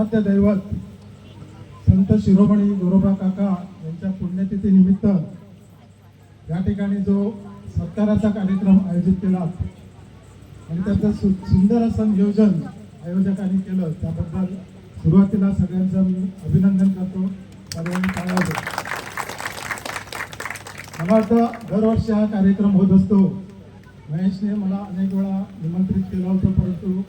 आराध्य दैवत. संत शिरोमणी गोरोबा काका यांच्या पुण्यतिथीनिमित्त या ठिकाणी जो सत्काराचा कार्यक्रम आयोजित केला. आणि त्याचं सु सुंदर असं नियोजन आयोजकांनी केलं. त्याबद्दल सुरुवातीला सगळ्यांचं मी अभिनंदन करतो. सगळ्यांनी टाळ्या मला वाटतं दरवर्षी हा कार्यक्रम होत असतो. महेशने मला अनेक वेळा निमंत्रित केलं होतं परंतु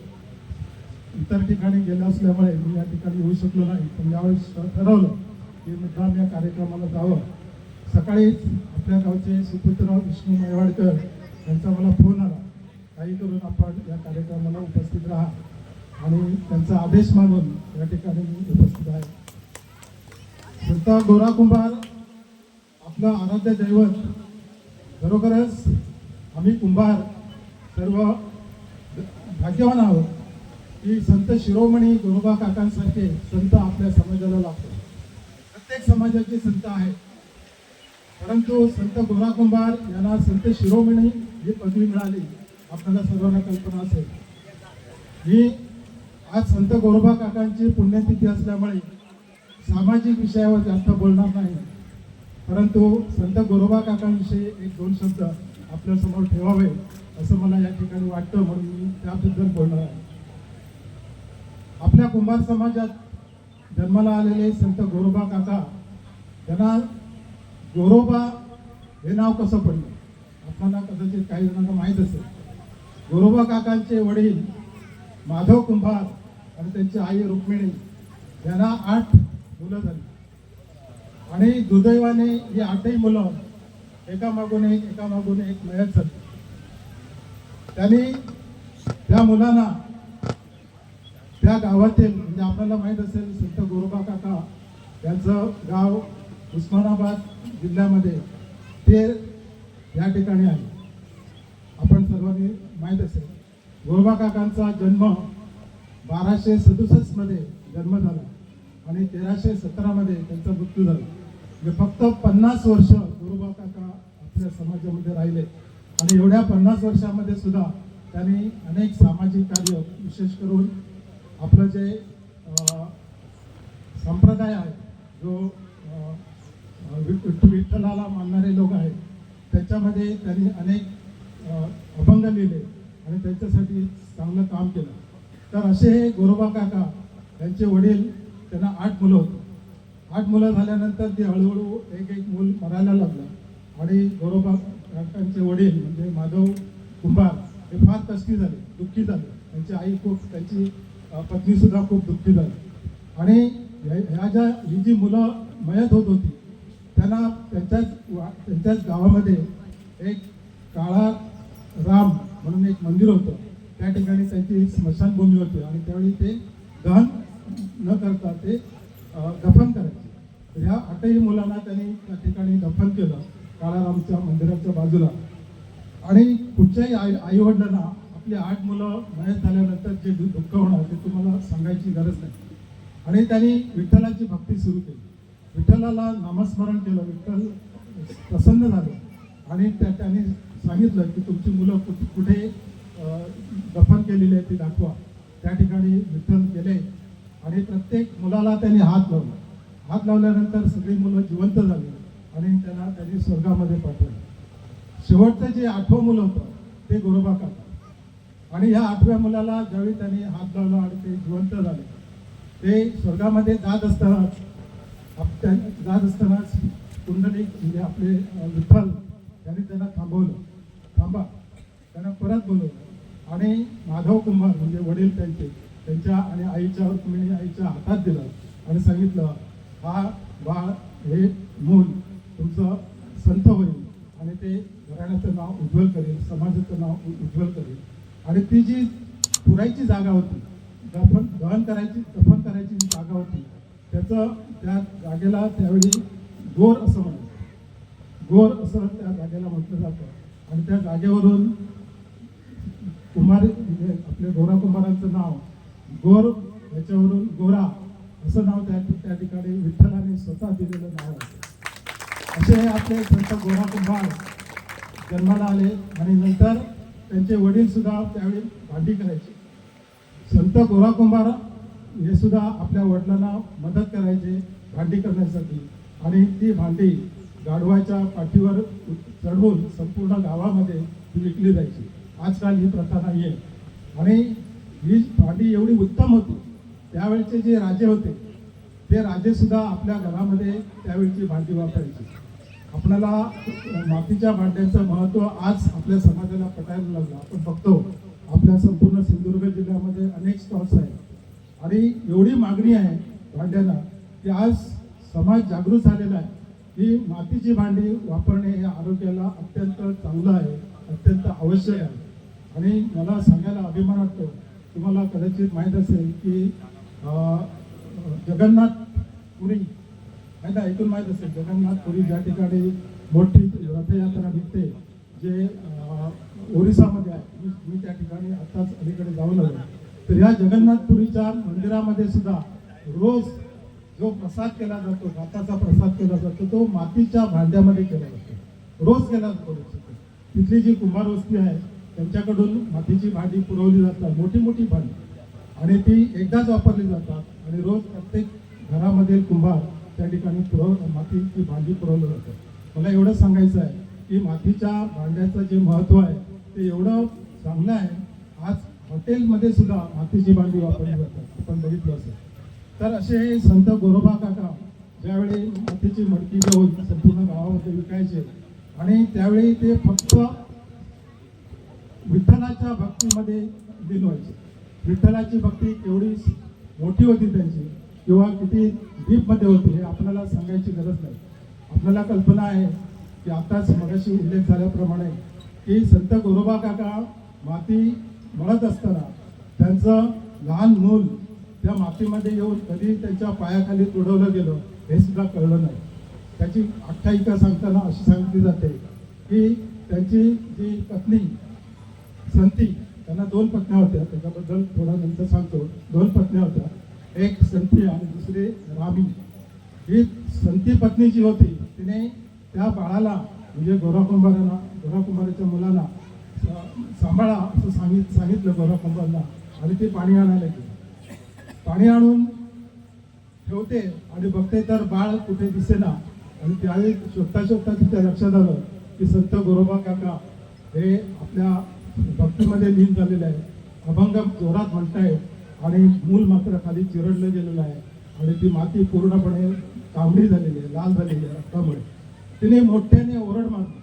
इतर ठिकाणी गेलं असल्यामुळे मी या ठिकाणी येऊ शकलो नाही. पण यावेळेस ठरवलं की मुद्दाम या कार्यक्रमाला जावं. सकाळीच आपल्या गावचे सुपुत्र विष्णू मेवाडकर यांचा मला फोन आला. काही करून आपण या कार्यक्रमाला उपस्थित राहा. आणि त्यांचा आदेश मागून या ठिकाणी मी उपस्थित आहे. संत गोरा कुंभार आपलं आराध्य दैवत खरोखरच आम्ही कुंभार सर्व भाग्यवान आहोत. की संत शिरोमणी गोरोबा काकांसारखे संत आपल्या समाजाला लागतो प्रत्येक समाजाचे संत आहेत. परंतु संत गोरा कुंभार यांना संत शिरोमणी ही पदवी मिळाली. आपल्याला सर्वांना कल्पना असेल. ही आज संत गोरोबा काकांची पुण्यतिथी असल्यामुळे सामाजिक विषयावर जास्त बोलणार नाही. परंतु संत गोरोबा काकांविषयी एक दोन शब्द आपल्यासमोर ठेवावे असं मला या ठिकाणी वाटतं म्हणून मी त्याबद्दल बोलणार आहे. आपल्या कुंभार समाजात जन्माला आलेले संत गोरोबा काका त्यांना गोरोबा हे नाव कसं पडलं? आपल्याला कदाचित काही जणांना माहीत असेल. गोरोबा काकांचे वडील माधव कुंभार आणि त्यांची आई रुक्मिणी यांना आठ मुलं झाली. आणि दुर्दैवाने ही आठही मुलं एकामागून एक एकामागून एक मयत झाली. त्यांनी त्या मुलांना त्या गावातील म्हणजे आपल्याला माहीत असेल संत गोरोबा काका यांचं गाव उस्मानाबाद जिल्ह्यामध्ये ते या ठिकाणी आहे. आपण सर्वांनी माहीत असेल गोरोबा काकांचा जन्म बाराशे सदुसष्टमध्ये जन्म झाला आणि तेराशे सतरामध्ये त्यांचा मृत्यू झाला. म्हणजे फक्त पन्नास वर्ष गोरोबा काका आपल्या समाजामध्ये राहिले. आणि एवढ्या पन्नास वर्षामध्ये सुद्धा त्यांनी अनेक सामाजिक कार्य विशेष करून आपलं जे संप्रदाय आहे जो अं, विठ्ठलाला मानणारे लोक आहेत त्याच्यामध्ये त्यांनी अनेक अभंग लिहिले आणि त्यांच्यासाठी चांगलं काम केलं. तर असे हे गोरोबा काका त्यांचे वडील त्यांना आठ मुलं होती. आठ मुलं झाल्यानंतर ते हळूहळू एक एक मूल मरायला लागलं. आणि गोरोबा काकांचे वडील म्हणजे माधव कुंभार हे फार तस्की झाले दुःखी झाले. त्यांची आई खूप त्यांची पत्नीसुद्धा पत्नी सुद्धा खूप दुःखी झाली. आणि ह्या ह्या ज्या ही जी मुलं मयत होत होती त्यांना त्यांच्याच वा- त्यांच्याच गावामध्ये एक काळा राम म्हणून एक मंदिर होतं. त्या ठिकाणी त्यांची स्मशानभूमी होती आणि त्यावेळी ते दहन न करता ते दफन करायचे. ह्या आठही मुलांना त्यांनी त्या ठिकाणी दफन केलं काळारामच्या मंदिराच्या बाजूला. आणि कुठच्याही आई आईवडिलांना आपली आठ मुलं मयत झाल्यानंतर जे दुःख होणार ते तुम्हाला सांगायची गरज नाही. आणि त्यांनी विठ्ठलाची भक्ती सुरू केली. विठ्ठलाला नामस्मरण केलं. विठ्ठल प्रसन्न झालं. आणि त्या त्यांनी सांगितलं की तुमची मुलं कुठे कुठे दफन केलेली आहे ती दाखवा. त्या ठिकाणी विठ्ठल गेले. आणि प्रत्येक मुलाला त्यांनी हात लावला. हात लावल्यानंतर सगळी मुलं जिवंत झाली आणि त्यांना त्यांनी स्वर्गामध्ये पाठवलं. शेवटचं जे आठवं मुलं होतं ते गोरोबा काका आणि ह्या आठव्या मुलाला ज्यावेळी त्यांनी हात लावला आणि ते जिवंत झाले ते स्वर्गामध्ये जात असताना आप- त्या- जात असतानाच कुंडलिक म्हणजे आपले विठ्ठल त्यांनी त्यांना थांबवलं. थांबा. त्यांना परत बोलवलं. आणि माधव कुंभार म्हणजे वडील त्यांचे त्यांच्या आणि आईच्या रुक्मिणी आईच्या हातात दिलं आणि सांगितलं हा बाळ हे मूल तुमचं संत होईल आणि ते घराण्याचं नाव उज्ज्वल करेल समाजाचं नाव उज्ज्वल करेल. आणि ती जी पुरायची जागा होती दफन दहन करायची दफन करायची जी जागा होती त्याचं त्या जागेला त्यावेळी गोर असं म्हणतात. गोर असं त्या जागेला म्हटलं जातं. आणि त्या जागेवरून कुमार म्हणजे आपल्या गोरा कुमारांचं नाव गोर याच्यावरून गोरा असं नाव त्या त्या ठिकाणी विठ्ठलाने स्वतः दिलेलं नाव आहे. असे हे आपले संत गोरा कुंभार जन्माला आले आणि नंतर त्यांचे वडील सुद्धा त्यावेळी भांडी करायचे संत गोरा कुंभार हे सुद्धा आपल्या वडिलांना मदत करायचे भांडी करण्यासाठी. आणि ती भांडी गाढवाच्या पाठीवर चढवून संपूर्ण गावामध्ये ती विकली जायची. आजकाल ही प्रथा नाही आहे आणि ही भांडी एवढी उत्तम होती. त्यावेळचे जे राजे होते ते राजेसुद्धा आपल्या घरामध्ये त्यावेळची भांडी वापरायची. आपल्याला मातीच्या भांड्यांचं महत्त्व आज आपल्या समाजाला पटायला लागलं. आपण बघतो आपल्या संपूर्ण सिंधुदुर्ग जिल्ह्यामध्ये अनेक स्टॉल्स आहेत. आणि एवढी मागणी आहे भांड्याला की आज समाज जागृत झालेला आहे की मातीची भांडी वापरणे हे आरोग्याला अत्यंत चांगलं आहे अत्यंत आवश्यक आहे. आणि मला सांगायला अभिमान वाटतो तुम्हाला कदाचित माहीत असेल की जगन्नाथ पुरी माहीत आहे ऐकून माहीत असेल जगन्नाथपुरी ज्या ठिकाणी मोठी रथयात्रा निघते जे ओरिसामध्ये आहे मी त्या ठिकाणी आत्ताच अलीकडे जाऊन आलो तर या जगन्नाथपुरीच्या मंदिरामध्ये सुद्धा रोज जो प्रसाद केला जातो भाताचा प्रसाद केला जातो तो मातीच्या भांड्यामध्ये केला जातो रोज केला जातो तिथली जी कुंभार वस्ती आहे त्यांच्याकडून मातीची भांडी पुरवली जातात मोठी मोठी भांडी आणि ती एकदाच वापरली जातात आणि रोज प्रत्येक घरामधील कुंभार त्या ठिकाणी पुरव मातीची भांडी पुरवलं जातं. मला एवढं सांगायचं आहे की मातीच्या भांड्याचं जे महत्त्व आहे ते एवढं चांगलं आहे. आज हॉटेलमध्ये सुद्धा मातीची भांडी वापरली जातात. आपण बघितलं असेल. तर असे हे संत गोरोबा काका ज्यावेळी मातीची मडकी घेऊन संपूर्ण गावामध्ये विकायचे आणि त्यावेळी ते फक्त विठ्ठलाच्या भक्तीमध्ये लीन व्हायचे विठ्ठलाची भक्ती केवढी मोठी होती त्यांची. किंवा किती डीपमध्ये होती हे आपल्याला सांगायची गरज नाही. आपल्याला कल्पना आहे की आताच मगाशी उल्लेख झाल्याप्रमाणे की संत गोरोबा काका माती मळत असताना त्यांचं लहान मूल त्या मातीमध्ये येऊन कधी त्यांच्या पायाखाली तुडवलं गेलं हे सुद्धा कळलं नाही. त्याची आख्यायिका सांगताना अशी सांगितली जाते की त्यांची जी पत्नी संती त्यांना दोन पत्न्या होत्या त्याच्याबद्दल थोडा नंतर सांगतो. दोन पत्न्या होत्या. एक संती आणि दुसरी रामी ही संती पत्नी जी होती तिने त्या बाळाला म्हणजे गोरा कुंभारांना गोरा कुंभाराच्या मुलाला सांभाळा असं सांगित सांगितलं गोरा कुंभारला आणि ते पाणी आणायला गेली. पाणी आणून ठेवते आणि बघते तर बाळ कुठे दिसेना. आणि त्यावेळी शोधता शोधता तिच्या लक्षात आलं की संत गोरोबा काका हे आपल्या भक्तीमध्ये लीन झालेले आहे अभंग जोरात म्हणतायत. आणि मूल मात्र खाली चिरडलं गेलेलं आहे. आणि ती माती पूर्णपणे तांबडी झालेली आहे लाल झालेली आहे रक्तामुळे. तिने मोठ्याने ओरड मारली.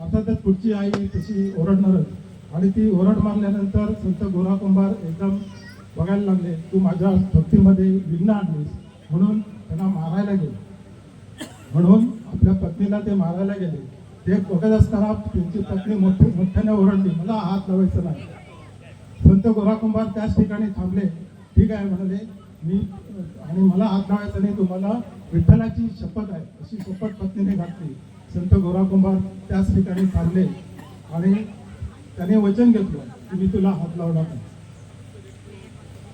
अर्थातच पुढची आई तशी ओरडणारच. आणि ती ओरड मारल्यानंतर संत गोरा कुंभार एकदम बघायला लागले तू माझ्या भक्तीमध्ये विघ्न आणलीस. म्हणून त्यांना मारायला गेले. म्हणून आपल्या पत्नीला ते मारायला गेले. ते बघत असताना त्यांची पत्नी मोठी मोठ्याने ओरडली मला हात लावायचा नाही. संत गोरा कुंभार त्याच ठिकाणी थांबले. ठीक आहे म्हणाले मी आणि मला हात लावायचा नाही तुम्हाला विठ्ठलाची शपथ आहे अशी शपथ पत्नीने घातली. संत गोरा कुंभार त्याच ठिकाणी थांबले आणि त्याने वचन घेतलं की मी तुला हात लावणार नाही.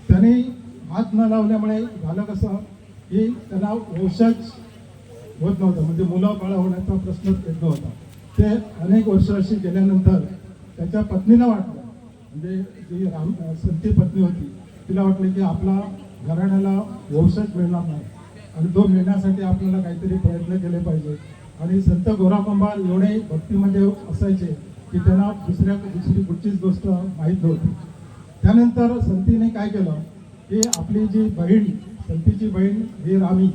त्याने हात न लावल्यामुळे झालं कसं की त्याला वंशज होत नव्हतं म्हणजे मुलं होण्याचा प्रश्नच येत नव्हता. ते अनेक वर्ष अशी गेल्यानंतर त्याच्या पत्नीला वाटलं. म्हणजे जी राम संती पत्नी होती तिला वाटलं की आपला घराण्याला वंशज मिळणार नाही. आणि तो मिळण्यासाठी आपल्याला काहीतरी प्रयत्न केले पाहिजे. आणि संत गोरा एवढे भक्तीमध्ये असायचे की त्यांना दुसऱ्या दुसरी कुठचीच गोष्ट माहीत नव्हती. त्यानंतर संतीने काय केलं की आपली जी बहीण संतीची बहीण ही रामी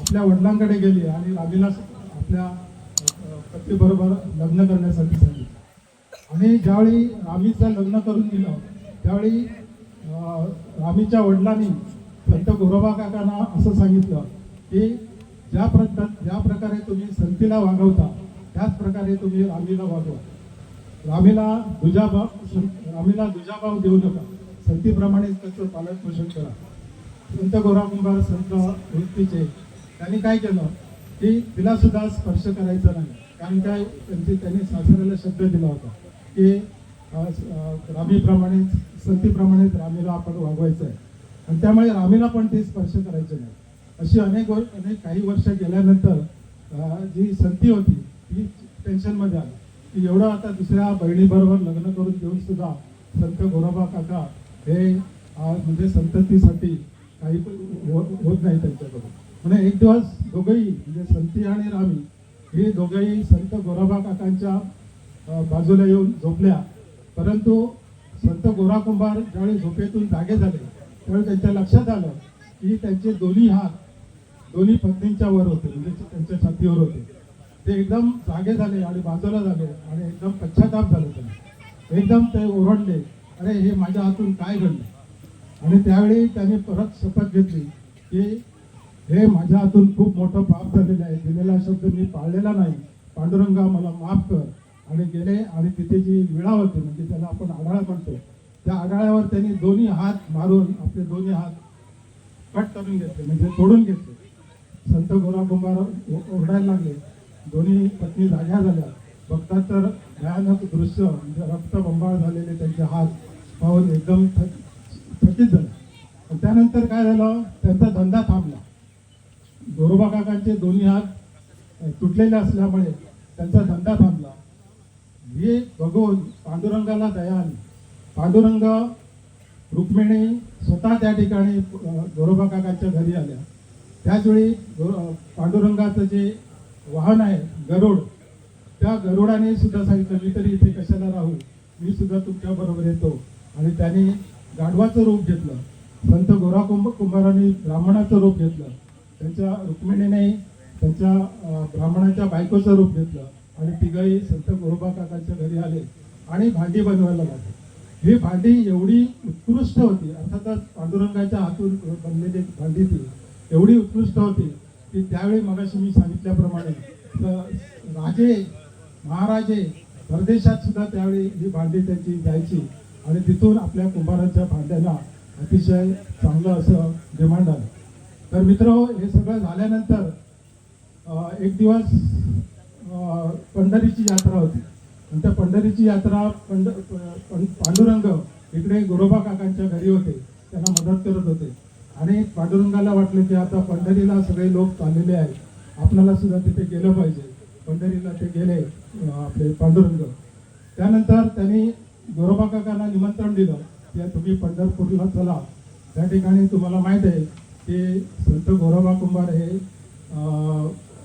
आपल्या वडिलांकडे गेली आणि रामीला आपल्या पतीबरोबर लग्न करण्यासाठी सांगितलं. आणि ज्यावेळी रामीचं लग्न करून दिलं त्यावेळी रामीच्या वडिलांनी संत गोरोबा काकांना असं सांगितलं की ज्या प्रकार ज्या प्रकारे तुम्ही संतीला वागवता त्याच प्रकारे तुम्ही रामीला वागवा. रामीला दुजाभाव सं- रामीला दुजाभाव देऊ नका. संतीप्रमाणेच त्याचं पालन पोषण करा. संत गोराकुंभार संत वृत्तीचे त्यांनी काय केलं की तिला सुद्धा स्पर्श करायचा नाही. कारण काय त्यांची त्यांनी सासऱ्याला शब्द दिला होता. की रामीप्रमाणे रामीप्रमाणेच संतीप्रमाणेच रामीला आपण वागवायचं आहे आणि त्यामुळे रामीला पण ते स्पर्श करायचे नाही. अशी अनेक वर अनेक काही वर्ष गेल्यानंतर जी संती होती ती टेन्शनमध्ये आली. की एवढं आता दुसऱ्या बहिणीबरोबर लग्न करून देऊन सुद्धा संत गोरोबा काका हे म्हणजे संततीसाठी काही पण हो, होत नाही त्यांच्याकडून. म्हणजे एक दिवस दोघंही म्हणजे संती आणि रामी हे दोघंही संत गोराबा काकांच्या बाजूला येऊन झोपल्या. परंतु संत गोरा कुंभार ज्यावेळी झोपेतून जागे झाले त्यावेळी त्यांच्या लक्षात आलं की त्यांचे दोन्ही हात दोन्ही पत्नींच्या वर होते म्हणजे त्यांच्या छातीवर होते. ते एकदम जागे झाले आणि बाजूला झाले आणि एकदम पश्चाताप झाले त्यांना. एकदम ते ओरडले अरे हे माझ्या हातून काय घडलं? आणि त्यावेळी त्यांनी परत शपथ घेतली की हे माझ्या हातून खूप मोठं पाप झालेलं आहे दिलेला शब्द मी पाळलेला नाही. पांडुरंगा मला माफ कर. आणि गेले आणि तिथे जी विळा होती म्हणजे त्याला आपण आढाळा म्हणतो त्या आढाळ्यावर त्यांनी दोन्ही हात मारून आपले दोन्ही हात कट करून घेतले म्हणजे तोडून घेतले. संत गोरा कुंभार ओरडायला लागले. दोन्ही पत्नी जाग्या झाल्या. बघतात तर भयानक दृश्य म्हणजे रक्तबंबाळ झालेले त्यांचे हात पाहून एकदम थक- थकीत झाले. त्यानंतर काय झालं? त्यांचा धंदा थांबला. गोरोबा काकांचे दोन्ही हात तुटलेले असल्यामुळे त्यांचा धंदा थांबला. हे बघून पांडुरंगाला दया आली पांडुरंग रुक्मिणी स्वतः त्या ठिकाणी गोरोबा काकाच्या घरी आल्या. त्याचवेळी पांडुरंगाचं जे वाहन आहे गरुड त्या गरुडाने सुद्धा सांगितलं मी तरी इथे कशाला राहू? मी सुद्धा तुमच्या बरोबर येतो. आणि त्याने गाढवाचं रूप घेतलं. संत गोरा कुंभ कुंभाराने ब्राह्मणाचं रूप घेतलं. त्यांच्या रुक्मिणीने त्यांच्या ब्राह्मणाच्या बायकोचं रूप घेतलं. आणि तिघही संत गोरोबा काकांच्या घरी आले आणि भांडी बनवायला लागले. ही भांडी एवढी उत्कृष्ट होती अर्थातच पांडुरंगाच्या हातून बनलेली भांडी ती एवढी उत्कृष्ट होती की त्यावेळी मगाशी मी सांगितल्याप्रमाणे राजे महाराजे परदेशात सुद्धा त्यावेळी ही भांडी त्यांची जायची आणि तिथून आपल्या कुंभारांच्या भांड्याला अतिशय चांगलं असं डिमांड आलं. तर मित्र हे सगळं झाल्यानंतर एक दिवस पंढरीची यात्रा होती. आणि त्या पंढरीची यात्रा पंढ पं- पांडुरंग इकडे गोरोबा काकांच्या घरी होते. त्यांना मदत करत होते. आणि पांडुरंगाला वाटले की आता पंढरीला सगळे लोक चाललेले आहेत. आपल्याला सुद्धा तिथे गेलं पाहिजे. पंढरीला ते गेले आपले पांडुरंग. त्यानंतर त्यांनी गोरोबा काकांना निमंत्रण दिलं की तुम्ही पंढरपूरला चला. त्या ठिकाणी तुम्हाला माहीत आहे की संत गोरोबा कुंभार हे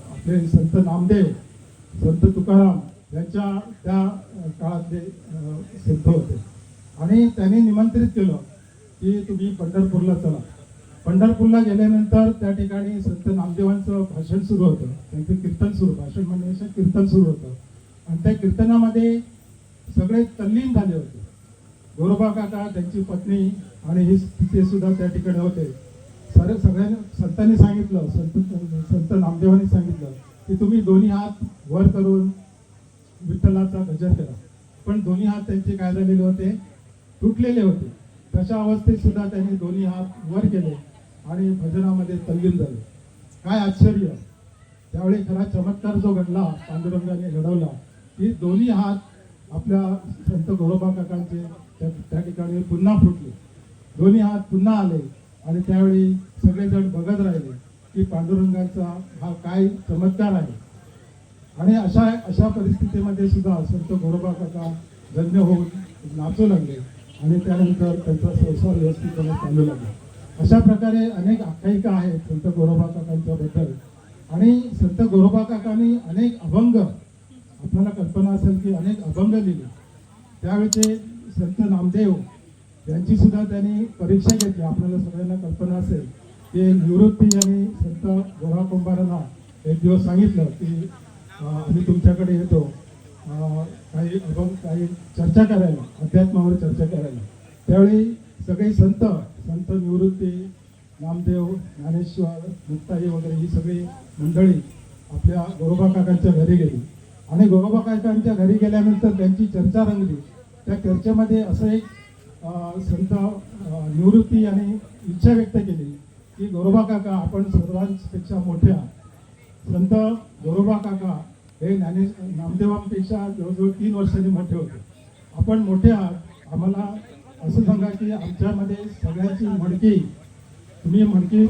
आपले संत नामदेव संत तुकाराम यांच्या त्या काळातले सिद्ध संत होते. आणि त्यांनी निमंत्रित केलं की तुम्ही पंढरपूरला चला. पंढरपूरला गेल्यानंतर त्या ठिकाणी संत नामदेवांचं भाषण सुरू होतं. त्यांचं कीर्तन सुरू भाषण म्हणण्यापेक्षा कीर्तन सुरू होतं. आणि त्या कीर्तनामध्ये सगळे तल्लीन झाले होते. गोरोबा काका त्यांची पत्नी आणि हे ते सुद्धा त्या ठिकाणी होते. सर सगळ्यांनी संतांनी सांगितलं संत संत नामदेवांनी सांगितलं. की तुम्ही दोन्ही हात वर करून विठ्ठलाचा गजर करा. पण दोन्ही हात त्यांचे काय झालेले होते? तुटलेले होते. तशा अवस्थेत सुद्धा त्यांनी दोन्ही हात वर केले आणि भजनामध्ये तल्लीन झाले. काय आश्चर्य! त्यावेळी खरा चमत्कार जो घडला पांडुरंगाने घडवला की दोन्ही हात आपल्या संत गोरोबा काकांचे त्या त्या ठिकाणी पुन्हा फुटले. दोन्ही हात पुन्हा आले आणि त्यावेळी सगळेजण बघत राहिले. की पांडुरंगाचा हा काय चमत्कार आहे? आणि अशा अशा परिस्थितीमध्ये सुद्धा संत गोरोबा काका धन्य होऊन नाचू लागले आणि त्यानंतर त्यांचा संसार व्यवस्थितपणे चालू लागला. अशा प्रकारे अनेक आख्यायिका आहेत संत गोरोबा काकांच्याबद्दल आणि संत गोरोबा काकांनी अनेक अभंग आपल्याला कल्पना असेल की अनेक अभंग लिहिले. त्यावेळेचे संत नामदेव यांची सुद्धा त्यांनी परीक्षा घेतली. आपल्याला सगळ्यांना कल्पना असेल. की निवृत्ती यांनी संत गोरा कुंभारांना एक दिवस सांगितलं की आम्ही तुमच्याकडे येतो. काही अभंग काही चर्चा करायला अध्यात्मावर चर्चा करायला. त्यावेळी सगळे संत संत निवृत्ती नामदेव ज्ञानेश्वर मुक्ताई वगैरे ही सगळी मंडळी आपल्या गोरोबा काकांच्या घरी गेली. आणि गोरोबा काकांच्या घरी गेल्यानंतर त्यांची चर्चा रंगली. त्या चर्चेमध्ये असं एक संत निवृत्ती यांनी इच्छा व्यक्त केली. की गोरोबा काका आपण सर्वांपेक्षा मोठ्या. संत गोरोबा काका हे ज्ञाने नामदेवांपेक्षा जवळजवळ तीन वर्षांनी मोठे होते. आपण मोठे आहात. आम्हाला असं सांगा की आमच्यामध्ये सगळ्यांची मडकी तुम्ही मडकी